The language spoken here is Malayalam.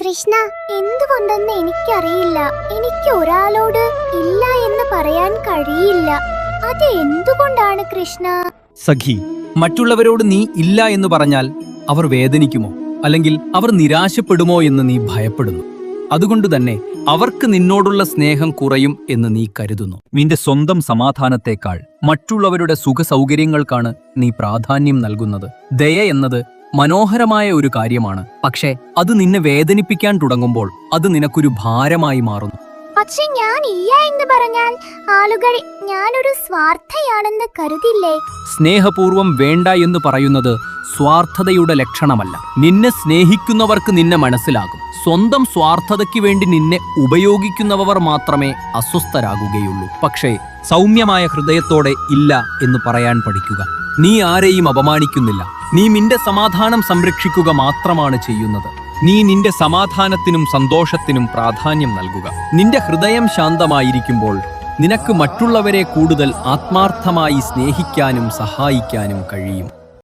കൃഷ്ണ എന്തുകൊണ്ടെന്ന് എനിക്കറിയില്ല. എനിക്ക് ഒരാളോട് ഇല്ല എന്ന് പറയാൻ കഴിയില്ല. അത് എന്തുകൊണ്ടാണ് കൃഷ്ണ? സഖി മറ്റുള്ളവരോട് നീ ഇല്ല എന്ന് പറഞ്ഞാൽ അവർ വേദനിക്കുമോ? അല്ലെങ്കിൽ അവർ നിരാശപ്പെടുമോ എന്ന് നീ ഭയപ്പെടുന്നു? അതുകൊണ്ട് തന്നെ അവർക്ക് നിന്നോടുള്ള സ്നേഹം കുറയും എന്ന് നീ കരുതുന്നു. നിന്റെ സ്വന്തം സമാധാനത്തേക്കാൾ മറ്റുള്ളവരുടെ സുഖസൗകര്യങ്ങൾക്കാണ് നീ പ്രാധാന്യം നൽകുന്നത്. ദയ എന്നത് മനോഹരമായ ഒരു കാര്യമാണ്. പക്ഷേ അത് നിന്നെ വേദനിപ്പിക്കാൻ തുടങ്ങുമ്പോൾ അത് നിനക്കൊരു ഭാരമായി മാറുന്നു. പക്ഷെ ഞാൻ ഇല്ല എന്ന് പറഞ്ഞാൽ ആളുകൾ ഞാനൊരു സ്വാർത്ഥയാണെന്ന് കരുതില്ലേ? സ്നേഹപൂർവം വേണ്ട എന്ന് പറയുന്നത് സ്വാർത്ഥതയുടെ ലക്ഷണമല്ല. നിന്നെ സ്നേഹിക്കുന്നവർക്ക് നിന്നെ മനസ്സിലാകും. സ്വന്തം സ്വാർത്ഥതയ്ക്ക് വേണ്ടി നിന്നെ ഉപയോഗിക്കുന്നവർ മാത്രമേ അസ്വസ്ഥരാകുകയുള്ളൂ. പക്ഷേ സൗമ്യമായ ഹൃദയത്തോടെ ഇല്ല എന്ന് പറയാൻ പഠിക്കുക. നീ ആരെയും അപമാനിക്കുന്നില്ല. നീ നിന്റെ സമാധാനം സംരക്ഷിക്കുക മാത്രമാണ് ചെയ്യുന്നത്. നീ നിന്റെ സമാധാനത്തിനും സന്തോഷത്തിനും പ്രാധാന്യം നൽകുക. നിന്റെ ഹൃദയം ശാന്തമായിരിക്കുമ്പോൾ നിനക്ക് മറ്റുള്ളവരെ കൂടുതൽ ആത്മാർത്ഥമായി സ്നേഹിക്കാനും സഹായിക്കാനും കഴിയും.